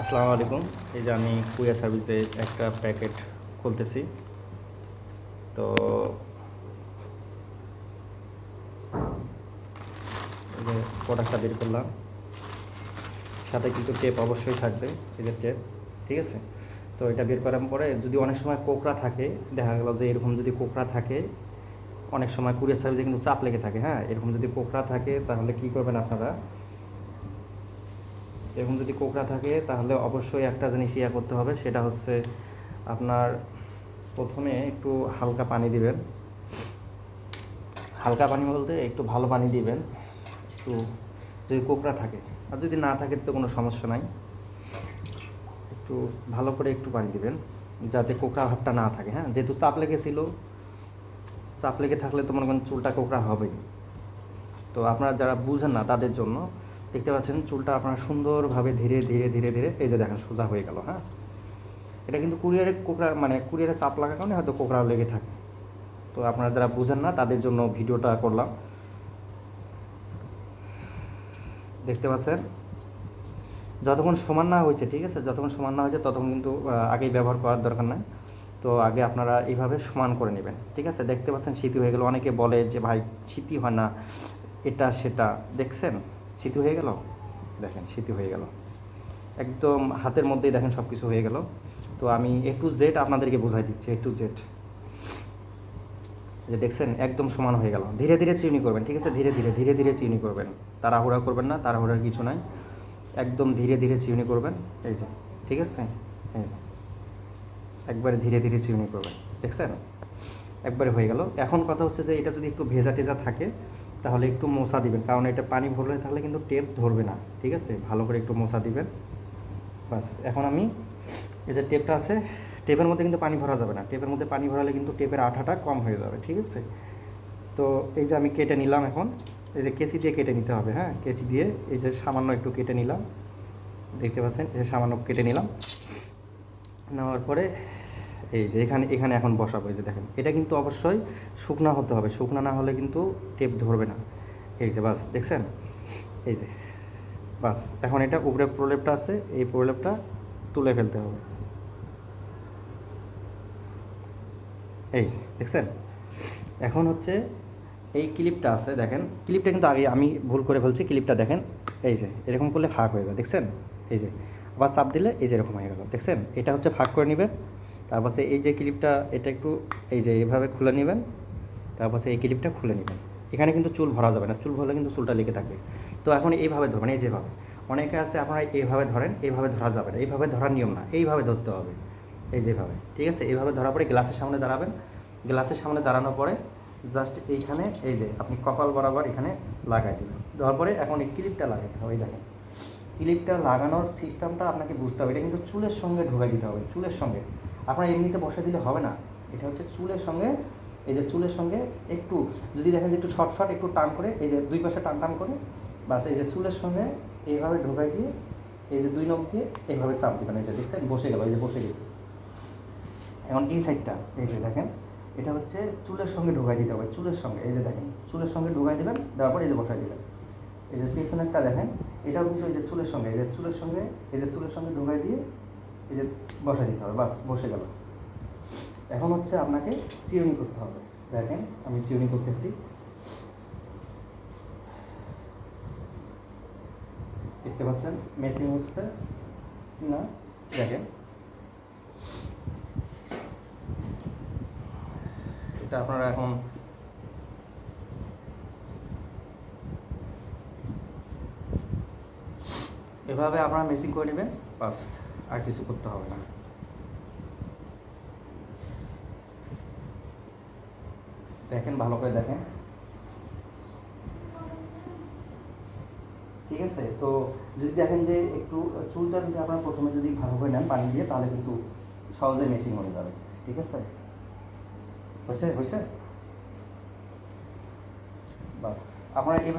আসসালামু আলাইকুম। এই যে আমি কুরিয়ার সার্ভিসে একটা প্যাকেট খুলতেছি। তো প্রোডাক্টটা বের করলাম। সাথে কিন্তু টেপ অবশ্যই থাকবে যে টেপ ঠিক আছে? তো এটা বের করার পরে যদি অনেক সময় কোকড়া থাকে, দেখা গেল যে এরকম যদি কোকড়া থাকে, অনেক সময় কুরিয়ার সার্ভিসে কিন্তু চাপ লেগে থাকে হ্যাঁ? এরকম যদি কোকড়া থাকে, তাহলে কি করবেন আপনারা? এরকম যদি কোকড়া থাকে, তাহলে অবশ্যই একটা জিনিস ইয়া করতে হবে, সেটা হচ্ছে আপনার প্রথমে একটু হালকা পানি দিবেন। হালকা পানি বলতে একটু ভালো পানি দিবেন, একটু যদি কোকড়া থাকে। আর যদি না থাকে, তো কোনো সমস্যা নাই। একটু ভালো করে একটু পানি দিবেন, যাতে কোকড়া ভাবটা না থাকে হ্যাঁ? যেহেতু চাপ লেগেছিল, চাপ লেগে থাকলে তো মনে চুলটা কোকড়া হবেই। তো আপনারা যারা বুঝেন না তাদের জন্য দেখতে পাচ্ছেন চুলটা আপনারা সুন্দরভাবে ধীরে ধীরে ধীরে ধীরে, এই যে দেখেন সোজা হয়ে গেল হ্যাঁ? এটা কিন্তু কুরিয়ারে কোকড়া মানে কুরিয়ারে চাপ লাগার কারণে হয়তো কোকড়া লেগে থাকে। তো আপনারা যারা বুঝেন না, তাদের জন্য ভিডিওটা করলাম। দেখতে পাচ্ছেন? যতক্ষণ সমান না হয়েছে, ঠিক আছে? যতক্ষণ সমান না হয়েছে, ততক্ষণ কিন্তু আগেই ব্যবহার করার দরকার নাই। তো আগে আপনারা এইভাবে সমান করে নেবেন, ঠিক আছে? দেখতে পাচ্ছেন, স্মৃতি হয়ে গেল। অনেকে বলে যে, ভাই, স্মৃতি হয় না, এটা, সেটা। দেখছেন? স্মৃতি হয়ে গেল? দেখেন স্মৃতি হয়ে গেল। একদম হাতের মধ্যেই দেখেন সব কিছু হয়ে গেল। তো আমি এ টু জেড আপনাদেরকে বোঝাই দিচ্ছি এ টু জেড যে দেখছেন, একদম সমান হয়ে গেল। ধীরে ধীরে চিনি করবেন, ঠিক আছে? ধীরে ধীরে ধীরে ধীরে চিনি করবেন। তাড়াহুড়া করবেন না, তাড়াহুড়ার কিছু নাই। একদম ধীরে ধীরে চিনি করবেন। এই যে, ঠিক আছে? একবারে ধীরে ধীরে চিনি করবেন। দেখছেন? একবারে হয়ে গেল। এখন কথা হচ্ছে যে এটা যদি একটু ভেজা টেজা থাকে তাহলে একটু মশা দিবেন, কারণ এটা পানি ভরলে তাহলে কিন্তু টেপ ধরবে না, ঠিক আছে? ভালো করে একটু মশা দিবেন। বাস, এখন আমি এই যে টেপটা আছে, টেপের মধ্যে কিন্তু পানি ভরা যাবে না। টেপের মধ্যে পানি ভরালে কিন্তু টেপের আঠাটা কম হয়ে যাবে, ঠিক আছে? তো এই যে আমি কেটে নিলাম এখন, এই যে কেচি দিয়ে কেটে নিতে হবে হ্যাঁ? কেচি দিয়ে এই যে সামান্য একটু কেটে নিলাম। দেখতে পাচ্ছেন, এই যে সামান্য কেটে নিলাম। নেওয়ার পরে এই যে এখানে এখানে এখন এই যে দেখেন। এটা কিন্তু অবশ্যই শুকনা হতে হবে। শুকনা না হলে কিন্তু টেপ ধরবে না। এই যে, বাস, দেখছেন? এই যে, বাস, এখন এটা উপরে প্রলেপটা আছে, এই প্রলেপটা তুলে ফেলতে হবে। এই যে, দেখছেন? এখন হচ্ছে এই ক্লিপটা আছে, দেখেন। ক্লিপটা কিন্তু আগে আমি ভুল করে ফেলছি, ক্লিপটা দেখেন। এই যে, এরকম করলে ফাঁক হয়ে যায়, দেখছেন? এই যে, আবার চাপ দিলে এই যে এরকম হয়ে গেল, দেখছেন? এটা হচ্ছে ফাঁক করে নেবেন তারপর এই যে ক্লিপটা এটা একটু এই যে এইভাবে খুলে নেবেন, তারপর সে এই ক্লিপটা খুলে নেবেন। এখানে কিন্তু চুল ভরা যাবে না, চুল ভরলে কিন্তু চুলটা লেগে থাকবে। তো এখন এইভাবে ধরবেন, এই যেভাবে। অনেকে আছে আপনারা এইভাবে ধরেন, এইভাবে ধরা যাবে না, এইভাবে ধরার নিয়ম না, এইভাবে ধরতে হবে, এই যেভাবে, ঠিক আছে? এইভাবে ধরার পরে গ্লাসের সামনে দাঁড়াবেন। গ্লাসের সামনে দাঁড়ানোর পরে জাস্ট এইখানে, এই যে আপনি কপাল বরাবর এখানে লাগাই দিবেন। দেওয়ার পরে এখন এই ক্লিপটা লাগাতে হবে দেখেন। ক্লিপটা লাগানোর সিস্টেমটা আপনাকে বুঝতে হবে, এটা কিন্তু চুলের সঙ্গে ঢুকাই দিতে হবে, চুলের সঙ্গে। আপনার এমনিতে বসে দিলে হবে না এটা হচ্ছে চুলের সঙ্গে এই যে চুলের সঙ্গে একটু যদি দেখেন যে একটু শর্ট শর্ট একটু টান করে এই যে দুই পাশে টান টান করে বাস এই যে চুলের সঙ্গে এইভাবে ঢোকাই দিয়ে এই যে দুই নখ দিয়ে এইভাবে চাপ দিবেন এই যে দেখছেন বসে গেল এই যে বসে গেছে এখন এই সাইডটা এই যে দেখেন এটা হচ্ছে চুলের সঙ্গে ঢোকাই দিতে হবে চুলের সঙ্গে এই যে দেখেন চুলের সঙ্গে ঢোকাই দিবেন দেওয়ার পরে এই যে বসাই দিবেন এই যে পেছনেরটা দেখেন এটাও কিন্তু এই যে চুলের সঙ্গে এই যে চুলের সঙ্গে এই যে চুলের সঙ্গে ঢোকাই দিয়ে এই যে বসাই দিতে হবে, বাস, বসে গেল। এখন হচ্ছে আপনাকে চিউনি করতে হবে। দেখেন, আমি চিউনি করতেছি। দেখতে পাচ্ছেন মেশিন হচ্ছে না? দেখেন। এটা আপনারা এখন এভাবে আপনারা মেশিং করে নেবেন, বাস। আর কিছু করতে হবে না দেখেন ভালো করে দেখেন ঠিক আছে, তো যদি দেখেন যে একটু চুলটা যদি আপনারা প্রথমে যদি ভালো করে নেন পানি দিয়ে, তাহলে কিন্তু সহজে মেশিং হয়ে যাবে। ঠিক আছে? হয়েছে? হয়েছে? বাস আপনারা এভাবে